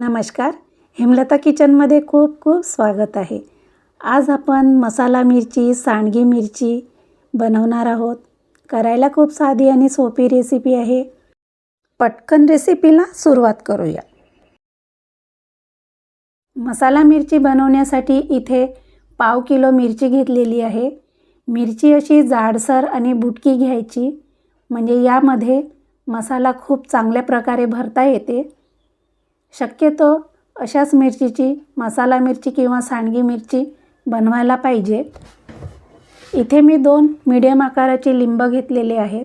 नमस्कार. हेमलता किचनमध्ये खूप खूप स्वागत आहे. आज आपण मसाला मिरची सांडगी मिरची बनवणार आहोत. करायला खूप साधी आणि सोपी रेसिपी आहे. पटकन रेसिपीला सुरुवात करूया. मसाला मिरची बनवण्यासाठी इथे पाव किलो मिरची घेतलेली आहे. मिरची अशी जाडसर आणि बुटकी घ्यायची. म्हणजे यामध्ये मसाला खूप चांगल्या प्रकारे भरता येते. शक्यतो अशाच मिरचीची मसाला मिरची किंवा सांडगी मिरची बनवायला पाहिजे. इथे मी दोन मिडियम आकाराचे लिंब घेतलेले आहेत.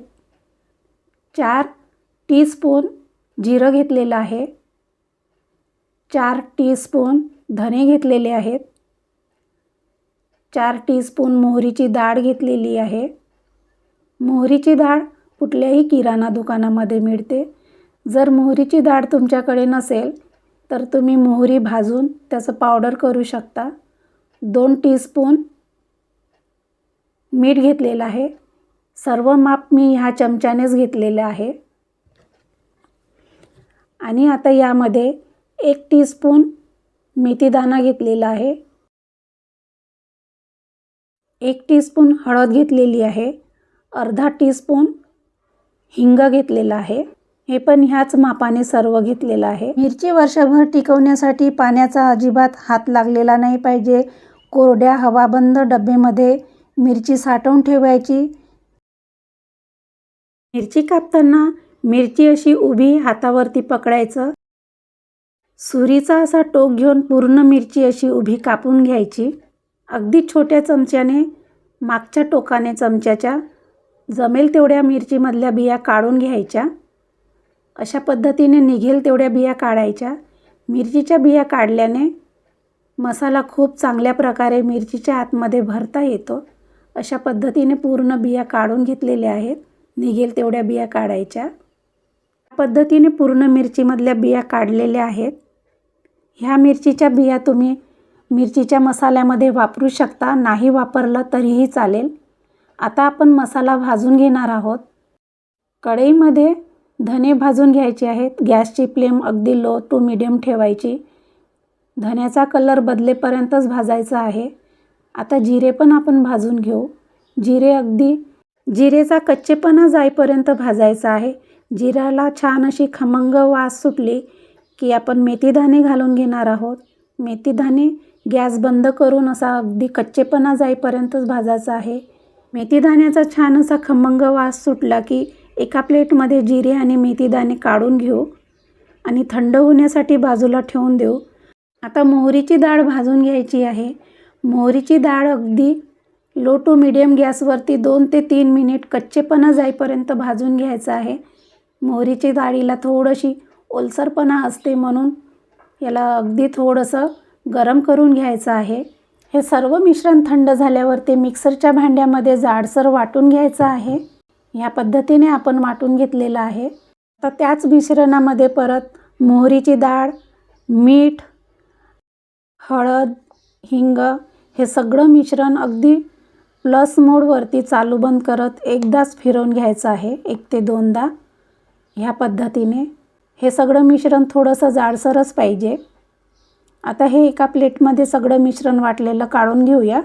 चार टीस्पून जिरं घेतलेलं आहे. चार टीस्पून धने घेतलेले आहेत. चार टीस्पून मोहरीची डाळ घेतलेली आहे. मोहरीची डाळ कुठल्याही किराणा दुकानामध्ये मिळते. जर मोहरीची डाळ तुमच्याकडे नसेल तर तुम्ही मोहरी भाजून त्याचं पावडर करू शकता. दोन टीस्पून मीठ घेतलेलं आहे. सर्व माप मी ह्या चमच्यानेच घेतलेलं आहे. आणि आता यामध्ये एक टीस्पून मेथीदाणा घेतलेला आहे. एक टीस्पून हळद घेतलेली आहे. अर्धा टीस्पून हिंग घेतलेला आहे. हे पण ह्याच मापाने सर्व घेतलेलं आहे. मिरची वर्षभर टिकवण्यासाठी पाण्याचा अजिबात हात लागलेला नाही पाहिजे. कोरड्या हवाबंद डब्यामध्ये मिरची साठवून ठेवायची. मिरची कापताना मिरची अशी उभी हातावरती पकडायचं. सुरीचा असा टोक घेऊन पूर्ण मिरची अशी उभी कापून घ्यायची. अगदी छोट्या चमच्याने मागच्या टोकाने चमच्याच्या जमेल तेवढ्या मिरचीमधल्या बिया काढून घ्यायच्या. अशा पद्धतीने निघेल तेवढ्या बिया काढायच्या. मिरचीच्या बिया काढल्याने मसाला खूप चांगल्या प्रकारे मिरचीच्या आतमध्ये भरता येतो. अशा पद्धतीने पूर्ण बिया काढून घेतलेल्या आहेत. निघेल तेवढ्या बिया काढायच्या. पद्धतीने पूर्ण मिरचीमधल्या बिया काढलेल्या आहेत. ह्या मिरचीच्या बिया तुम्ही मिरचीच्या मसाल्यामध्ये वापरू शकता. नाही वापरलं तरीही चालेल. आता आपण मसाला भाजून घेणार आहोत. कढईमध्ये धने भाजून घ्यायचे आहेत. गॅसची फ्लेम अगदी लो टू मिडियम ठेवायची. धन्याचा कलर बदलेपर्यंतच भाजायचा आहे. आता जिरे पण आपण भाजून घेऊ. जिरे अगदी जिरेचा कच्चेपणा जाईपर्यंत भाजायचा आहे. जिराला छान अशी खमंग वास सुटली की आपण मेथीदाणे घालून घेणार आहोत. मेथीदाणे गॅस बंद करून असा अगदी कच्चेपणा जाईपर्यंतच भाजायचा आहे. मेथीदाण्याचा छान असा खमंग वास सुटला की एका प्लेटमध्ये जिरे आणि मेथीदाणे काढून घेऊ आणि थंड होण्यासाठी बाजूला ठेवून देऊ. आता मोहरीची डाळ भाजून घ्यायची आहे. मोहरीची डाळ अगदी लो टू मिडियम गॅसवरती दोन ते तीन मिनिट कच्चेपणा जाईपर्यंत भाजून घ्यायचं आहे. मोहरीची डाळीला थोडीशी ओलसरपणा असते म्हणून याला अगदी थोडंसं गरम करून घ्यायचं आहे. हे सर्व मिश्रण थंड झाल्यावर ते मिक्सरच्या भांड्यामध्ये जाडसर वाटून घ्यायचं आहे. ह्या पद्धतीने आपण वाटून घेतलेलं आहे. तर त्याच मिश्रणामध्ये परत मोहरीची डाळ मीठ हळद हिंग हे सगळं मिश्रण अगदी प्लस मोडवरती चालू बंद करत एकदाच फिरवून घ्यायचं आहे एक ते दोनदा. ह्या पद्धतीने हे सगळं मिश्रण थोडंसं जाडसरच पाहिजे. आता हे एका प्लेटमध्ये सगळं मिश्रण वाटलेलं काढून घेऊया.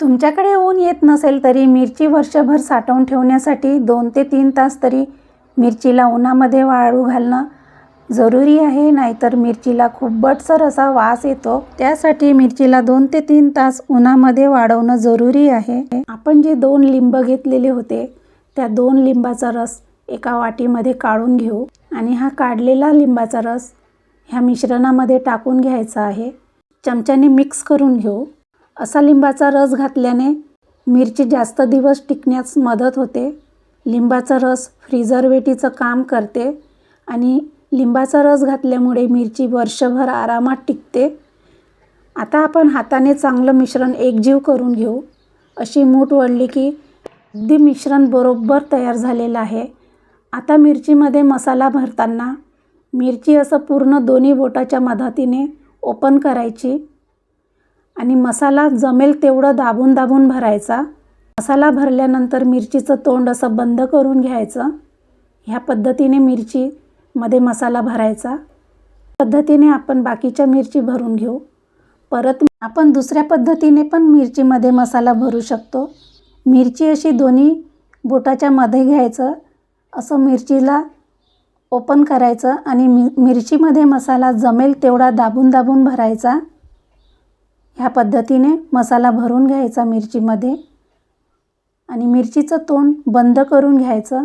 तुमच्याकडे ऊन येत नसेल तरी मिरची वर्षभर साठवून ठेवण्यासाठी दोन ते तीन तास तरी मिरचीला उन्हामध्ये वाळू घालणं जरुरी आहे नाहीतर मिरचीला खूप बटसर असा वास येतो. त्यासाठी मिरचीला दोन ते तीन तास उन्हामध्ये वाढवणं जरुरी आहे. आपण जे दोन लिंब घेतलेले होते त्या दोन लिंबाचा रस एका वाटीमध्ये काढून घेऊ. आणि हा काढलेला लिंबाचा रस ह्या मिश्रणामध्ये टाकून घ्यायचा आहे. चमच्याने मिक्स करून घेऊ. असा लिंबाचा रस घातल्याने मिरची जास्त दिवस टिकण्यास मदत होते. लिंबाचा रस फ्रीजरवेटीचं काम करते आणि लिंबाचा रस घातल्यामुळे मिरची वर्षभर आरामात टिकते. आता आपण हाताने चांगलं मिश्रण एकजीव करून घेऊ. अशी मूठ वळली की अगदी मिश्रण बरोबर तयार झालेलं आहे. आता मिरचीमध्ये मसाला भरताना मिरची असं पूर्ण दोन्ही बोटाच्या मदतीने ओपन करायची. आणि मसाला जमेल तेवढं दाबून दाबून भरायचा. मसाला भरल्यानंतर मिरचीचं तोंड असं बंद करून घ्यायचं. ह्या पद्धतीने मिरचीमध्ये मसाला भरायचा. पद्धतीने आपण बाकीच्या मिरची भरून घेऊ. परत आपण दुसऱ्या पद्धतीने पण मिरचीमध्ये मसाला भरू शकतो. मिरची अशी दोन्ही बोटाच्या मध्ये घ्यायचं. असं मिरचीला ओपन करायचं आणि मि मिरचीमध्ये मसाला जमेल तेवढा दाबून दाबून भरायचा. ह्या पद्धतीने मसाला भरून घ्यायचा मिरचीमध्ये आणि मिरचीचं तोंड बंद करून घ्यायचं.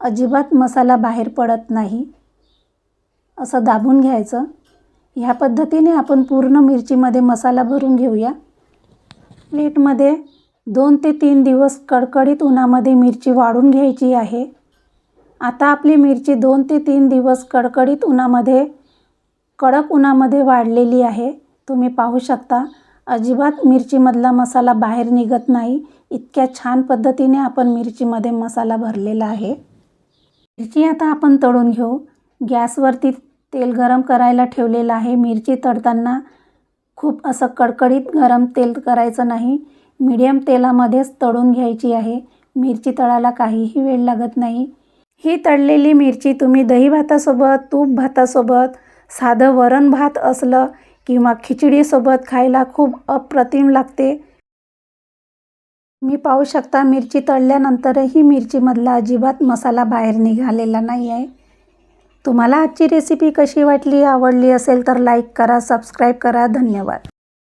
अजिबात मसाला बाहेर पडत नाही. असं दाबून घ्यायचं. ह्या पद्धतीने आपण पूर्ण मिरचीमध्ये मसाला भरून घेऊया. प्लेटमध्ये दोन ते तीन दिवस कडकडीत उन्हामध्ये मिरची वाळून घ्यायची आहे. आता आपली मिरची दोन ते तीन दिवस कडकडीत उन्हामध्ये कडक उन्हामध्ये वाढलेली आहे. तुम्ही पाहू शकता. अजिबात मिरचीमधला मसाला बाहेर निघत नाही. इतक्या छान पद्धतीने आपण मिरचीमध्ये मसाला भरलेला आहे. मिरची आता आपण तळून घेऊ. गॅसवरती तेल गरम करायला ठेवलेलं आहे. मिरची तळताना खूप असं कडकडीत गरम तेल करायचं नाही. मीडियम तेलामध्येच तळून घ्यायची आहे. मिरची तळायला काहीही वेळ लागत नाही. ही तळलेली मिरची तुम्ही दही भातासोबत तूप भातासोबत साधं वरण भात असलं किंवा खिचडीसोबत खायला खूप अप्रतिम लागते. मी पाहू शकता मिरची तळल्यानंतरही मिरचीमधला अजिबात मसाला बाहेर निघालेला नाही आहे तुम्हाला आजची रेसिपी कशी वाटली आवडली असेल तर लाईक करा सबस्क्राईब करा. धन्यवाद.